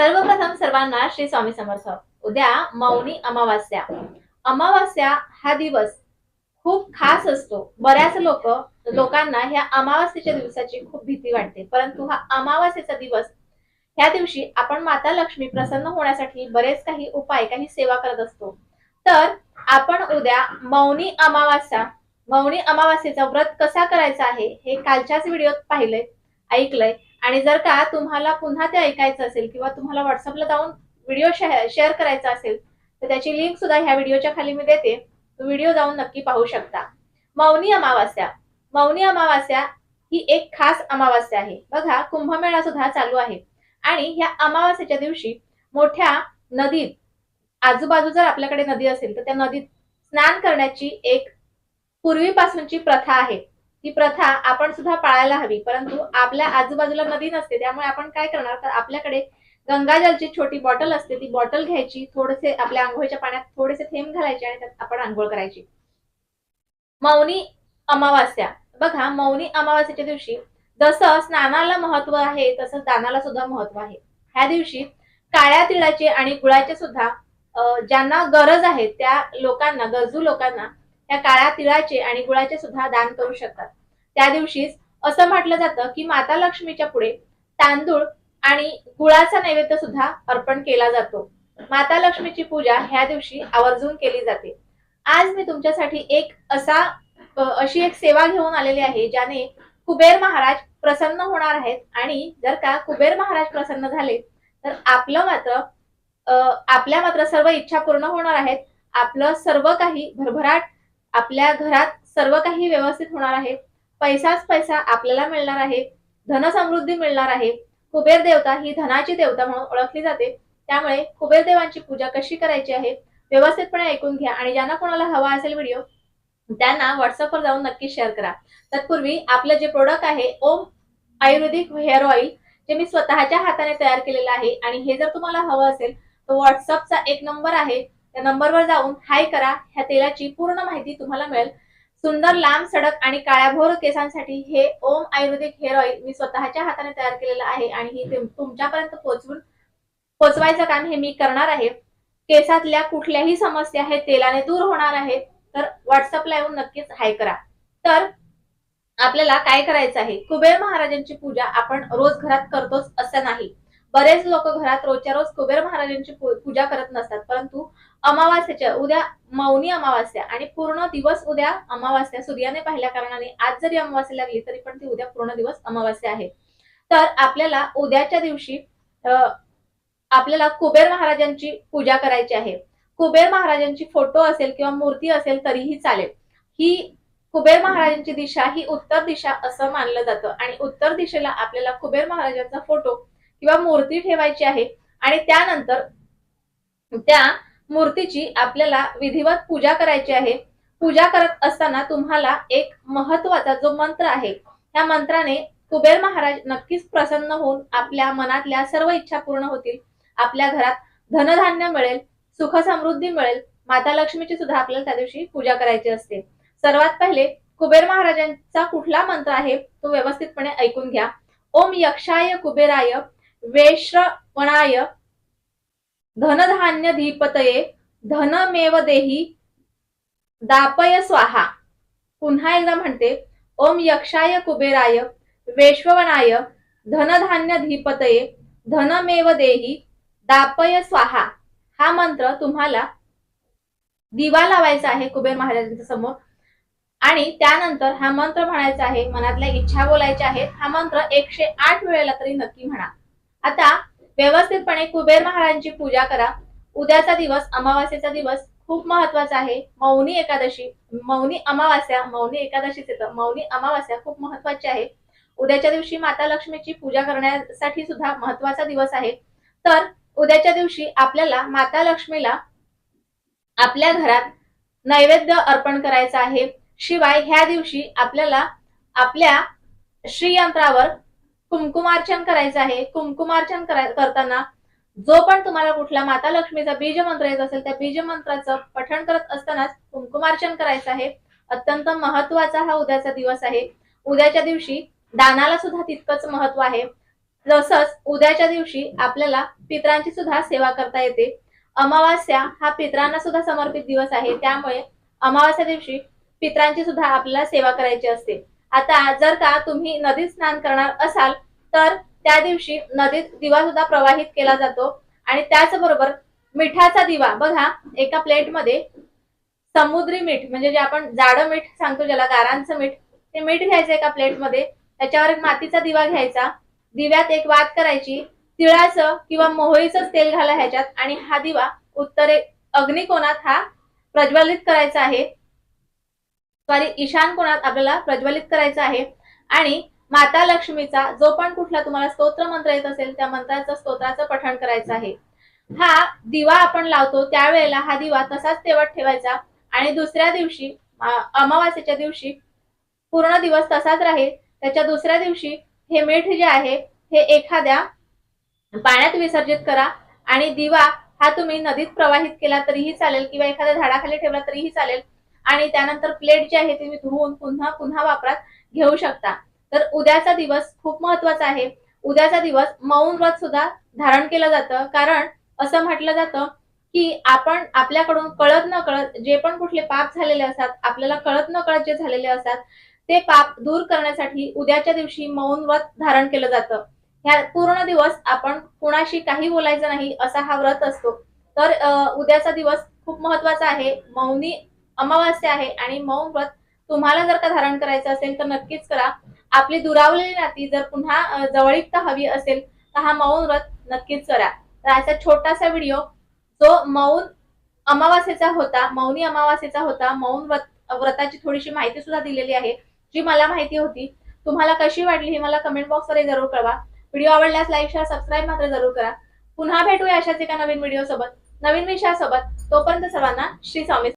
सर्वप्रथम सर्वांना श्री स्वामी समर्थ. उद्या मौनी अमावास्या. अमावास्या हा दिवस खूप खास असतो. बऱ्याच लोक लोकांना ह्या अमावास्येच्या दिवसाची खूप भीती वाटते. परंतु हा अमावास्येचा दिवस ह्या दिवशी आपण माता लक्ष्मी प्रसन्न होण्यासाठी बरेच काही उपाय काही सेवा करत असतो. तर आपण उद्या मौनी अमावास्या मौनी अमावास्येचा व्रत कसा करायचा आहे हे कालच्याच व्हिडिओत पाहिलंय ऐकलंय. आणि जर का तुम्हाला पुन्हा ते ऐकायचं असेल किंवा तुम्हाला व्हॉट्सअपला जाऊन व्हिडिओ शेअर करायचा असेल तर त्याची लिंक सुद्धा ह्या व्हिडिओच्या खाली मी देते. व्हिडिओ जाऊन नक्की पाहू शकता. मौनी अमावास्या. मौनी अमावास्या ही एक खास अमावास्या आहे. बघा कुंभमेळा सुद्धा चालू आहे. आणि ह्या अमावास्याच्या दिवशी मोठ्या नदीत आजूबाजू जर आपल्याकडे नदी असेल तर त्या नदीत स्नान करण्याची एक पूर्वीपासूनची प्रथा आहे. ती प्रथा आपण सुद्धा पाळायला हवी. परंतु आपल्या आजूबाजूला नदी नसते त्यामुळे आपण काय करणार? तर आपल्याकडे गंगाजलची छोटी बॉटल असते. ती बॉटल घ्यायची थोडेसे आपल्या आंघोळीच्या पाण्यात थोडेसे थेंब घालायचे आणि त्यात आपण आंघोळ करायची. मौनी अमावास्या. बघा मौनी अमावास्याच्या दिवशी जसं स्नानाला महत्त्व आहे तसं दानाला सुद्धा महत्त्व आहे. ह्या दिवशी काळ्या तिळाचे आणि गुळाचे सुद्धा ज्यांना गरज आहे त्या लोकांना गरजू लोकांना या काळ्या तिळाचे आणि गुळाचे सुद्धा दान करू शकतात. त्या दिवशीच असं म्हटलं जातं की माता लक्ष्मीच्या पुढे तांदूळ आणि गुळाचा नैवेद्य सुद्धा अर्पण केला जातो. माता लक्ष्मीची पूजा ह्या दिवशी आवर्जून केली जाते. आज मी तुमच्यासाठी एक असा अशी एक सेवा घेऊन आलेली आहे ज्याने कुबेर महाराज प्रसन्न होणार आहेत आणि जर का कुबेर महाराज प्रसन्न झाले तर आपलं मात्र आपल्या मात्र सर्व इच्छा पूर्ण होणार आहेत. आपलं सर्व काही भरभराट आपल्या घरात सर्व काही व्यवस्थित होणार आहे. पैसाच पैसा आपल्याला मिळणार आहे. धनसमृद्धी मिळणार आहे. कुबेर देवता ही धनाची देवता म्हणून ओळखली जाते. त्यामुळे कुबेर देवांची पूजा कशी करायची आहे व्यवस्थितपणे ऐकून घ्या आणि ज्यांना कोणाला हवा असेल व्हिडिओ त्यांना व्हॉट्सअपवर जाऊन नक्की शेअर करा. तत्पूर्वी आपलं जे प्रोडक्ट आहे ओम आयुर्वेदिक हेअर ऑइल जे मी स्वतःच्या हाताने तयार केलेलं आहे आणि हे जर तुम्हाला हवं असेल तर व्हॉट्सअपचा एक नंबर आहे. त्या नंबरवर जाऊन हाय करा. ह्या तेलाची पूर्ण माहिती तुम्हाला मिळेल. सुंदर लांब सडक आणि काळ्याभोर केसांसाठी हे ओम आयुर्वेदिक हेअर ऑइल मी स्वतःच्या हाताने तयार केलेलं आहे आणि हे तुमच्यापर्यंत पोहोचवून पोचवायचं काम हे मी करणार आहे. केसातल्या कुठल्याही समस्या हे तेलाने दूर होणार आहेत तर व्हॉट्सअपला येऊन नक्कीच हाय करा. तर आपल्याला काय करायचं आहे? कुबेर महाराजांची पूजा आपण रोज घरात करतोच असं नाही. बरेच लोक घरात रोजच्या रोज कुबेर महाराजांची पूजा करत नसतात. परंतु अमावास्याच्या उद्या मौनी अमावास्या आणि पूर्ण दिवस उद्या अमावास्या. सूर्याने पाहिल्या कारणाने आज जरी अमावास्या लागली तरी पण ती उद्या पूर्ण दिवस अमावास्या आहे. तर आपल्याला उद्याच्या दिवशी आपल्याला कुबेर महाराजांची पूजा करायची आहे. कुबेर महाराजांची फोटो असेल किंवा मूर्ती असेल तरीही चालेल. ही कुबेर महाराजांची दिशा ही उत्तर दिशा असं मानलं जातं. आणि उत्तर दिशेला आपल्याला कुबेर महाराजांचा फोटो किंवा मूर्ती ठेवायची आहे. आणि त्यानंतर त्या मूर्तीची आपल्याला विधिवत पूजा करायची आहे. पूजा करत असताना तुम्हाला एक महत्त्वाचा जो मंत्र आहे त्या मंत्राने कुबेर महाराज नक्कीच प्रसन्न होऊन आपल्या मनातल्या सर्व इच्छा पूर्ण होतील. आपल्या घरात धनधान्य मिळेल सुख समृद्धी मिळेल. माता लक्ष्मीची सुद्धा आपल्याला त्या दिवशी पूजा करायची असते. सर्वात पहिले कुबेर महाराजांचा कुठला मंत्र आहे तो व्यवस्थितपणे ऐकून घ्या. ओम यक्षाय कुबेराय वेश्रवणाय धनधान्य धीपतये धनमेव देही दापय स्वाहा. पुन्हा एकदा म्हणते ओम यक्षाय कुबेराय वेश्ववनाय धनधान्य धीपतये धनमेव देही दापय स्वाहा. हा मंत्र तुम्हाला दिवा लावायचा आहे कुबेर महाराजांच्या समोर. आणि त्यानंतर हा मंत्र म्हणायचा आहे मनातल्या इच्छा बोलायच्या आहेत. हा मंत्र एकशे आठ वेळेला तरी नक्की म्हणा. आता व्यवस्थितपणे कुबेर महाराजांची पूजा करा. उद्याचा दिवस अमावास्येचा दिवस खूप महत्त्वाचा आहे. मौनी एकादशी मौनी अमावास्या मौनी एकादशीच येतं. मौनी अमावास्या खूप महत्वाची आहे. उद्याच्या दिवशी माता लक्ष्मीची पूजा करण्यासाठी सुद्धा महत्त्वाचा दिवस आहे. तर उद्याच्या दिवशी आपल्याला माता लक्ष्मीला आपल्या घरात नैवेद्य अर्पण करायचं आहे. शिवाय ह्या दिवशी आपल्याला आपल्या श्रीयंत्रावर कुंकुमार्चन करायचं आहे. कुंकुमार्चन करताना जो पण तुम्हाला कुठला माता लक्ष्मीचा बीज मंत्र येत असेल त्या बीज मंत्राचं पठण करत असतानाच कुंकुमार्चन करायचं आहे. अत्यंत महत्त्वाचा हा उद्याचा दिवस आहे. उद्याच्या दिवशी दानाला सुद्धा तितकंच महत्त्व आहे. तसंच उद्याच्या दिवशी आपल्याला पित्रांची सुद्धा सेवा करता येते. अमावास्या हा पित्रांना सुद्धा समर्पित दिवस आहे. त्यामुळे अमावास्या दिवशी पित्रांची सुद्धा आपल्याला सेवा करायची असते. आता जर का तुम्ही नदीत स्नान करणार असाल तर त्या दिवशी नदीत दिवा सुद्धा प्रवाहित केला जातो. आणि त्याचबरोबर मिठाचा दिवा बघा एका प्लेटमध्ये समुद्री मीठ म्हणजे जे आपण जाडं मीठ सांगतो ज्याला गारांचं मीठ ते मीठ घ्यायचं एका प्लेटमध्ये. त्याच्यावर एक मातीचा दिवा घ्यायचा. दिव्यात एक वात करायची. तिळाचं किंवा मोहरीचं तेल घाला ह्याच्यात. आणि हा दिवा उत्तरे अग्निकोणात हा प्रज्वलित करायचा आहे. सॉरी ईशान कोणात आपल्याला प्रज्वलित करायचा आहे. आणि माता लक्ष्मीचा जो पण कुठला तुम्हाला स्तोत्र मंत्र येत असेल त्या मंत्राचं स्तोत्राचं पठण करायचं आहे. हा दिवा आपण लावतो त्यावेळेला हा दिवा तसाच तेवत ठेवायचा. आणि दुसऱ्या दिवशी अमावास्येच्या दिवशी पूर्ण दिवस तसाच राहील. त्याच्या दुसऱ्या दिवशी हे मीठ जे आहे हे एखाद्या पाण्यात विसर्जित करा. आणि दिवा हा तुम्ही नदीत प्रवाहित केला तरीही चालेल किंवा एखाद्या झाडाखाली ठेवला तरीही चालेल. आणि त्यानंतर प्लेट जी आहे ते तुम्ही धुवून पुन्हा पुन्हा वापरात घेऊ शकता. तर उद्याचा दिवस खूप महत्त्वाचा आहे. उद्याचा दिवस मौन व्रत सुद्धा धारण केलं जातं. कारण असं म्हटलं जातं की आपण आपल्याकडून कळत न कळत जे पण कुठले पाप झालेले असतात आपल्याला कळत न कळत जे झालेले असतात ते पाप दूर करण्यासाठी उद्याच्या दिवशी मौन व्रत धारण केलं जातं. ह्या पूर्ण दिवस आपण कुणाशी काही बोलायचं नाही असा हा व्रत असतो. तर उद्याचा दिवस खूप महत्त्वाचा आहे. मौनी अमावास्या आहे आणि मौन व्रत तुम्हाला जर का धारण करायचं असेल तर नक्कीच करा. आपली दुरावलेली नाती जर पुन्हा जवळीकता हवी असेल तर हा मौन व्रत नक्कीच करा. तर असा छोटासा व्हिडिओ जो मौन अमावास्येचा होता मौनी अमावास्येचा होता मौन व्रत व्रताची थोडीशी माहिती सुद्धा दिलेली आहे जी मला माहिती होती. तुम्हाला कशी वाटली हे मला कमेंट बॉक्समध्ये जरूर कळवा. व्हिडिओ आवडल्यास लाईक शेअर सबस्क्राईब मात्र जरूर करा. पुन्हा भेटूया अशाच एका नवीन व्हिडिओ सोबत. नवीन विषयासोबत. तोपर्यंत सर्वांना श्री स्वामी